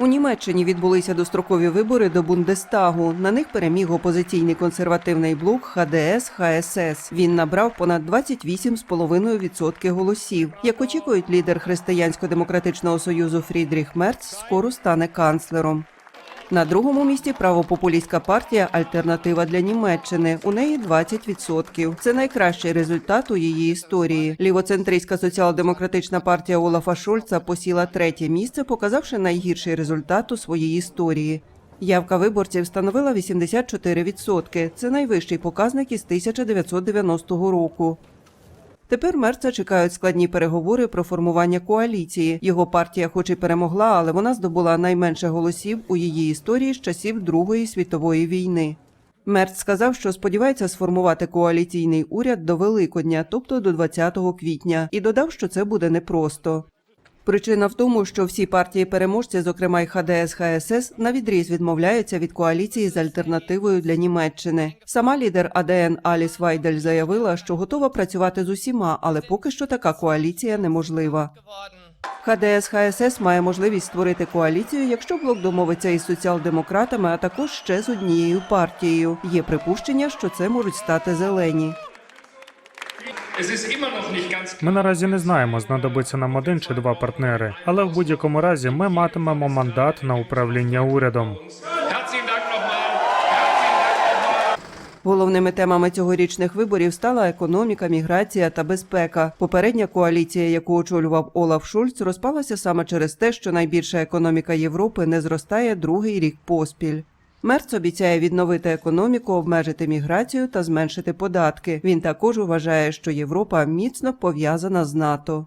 У Німеччині відбулися дострокові вибори до Бундестагу. На них переміг опозиційний консервативний блок ХДС ХСС. Він набрав понад 28,5% голосів. Як очікують, лідер Християнсько-демократичного союзу Фрідріх Мерц скоро стане канцлером. На другому місці правопопулістська партія Альтернатива для Німеччини. У неї 20%. Це найкращий результат у її історії. Лівоцентристська соціал-демократична партія Олафа Шольца посіла третє місце, показавши найгірший результат у своїй історії. Явка виборців становила 84%. Це найвищий показник із 1990 року. Тепер Мерца чекають складні переговори про формування коаліції. Його партія, хоч і перемогла, але вона здобула найменше голосів у її історії з часів Другої світової війни. Мерц сказав, що сподівається сформувати коаліційний уряд до Великодня, тобто до 20 квітня, і додав, що це буде непросто. Причина в тому, що всі партії переможці, зокрема й ХДС ХСС, навідріз відмовляються від коаліції з альтернативою для Німеччини. Сама лідер АДН Аліс Вайдель заявила, що готова працювати з усіма, але поки що така коаліція неможлива. ХДС ХСС має можливість створити коаліцію, якщо блок домовиться із соціал-демократами, а також ще з однією партією. Є припущення, що це можуть стати зелені. Ми наразі не знаємо, знадобиться нам один чи два партнери, але в будь-якому разі ми матимемо мандат на управління урядом. Головними темами цьогорічних виборів стала економіка, міграція та безпека. Попередня коаліція, яку очолював Олаф Шульц, розпалася саме через те, що найбільша економіка Європи не зростає другий рік поспіль. Мерц обіцяє відновити економіку, обмежити міграцію та зменшити податки. Він також вважає, що Європа міцно пов'язана з НАТО.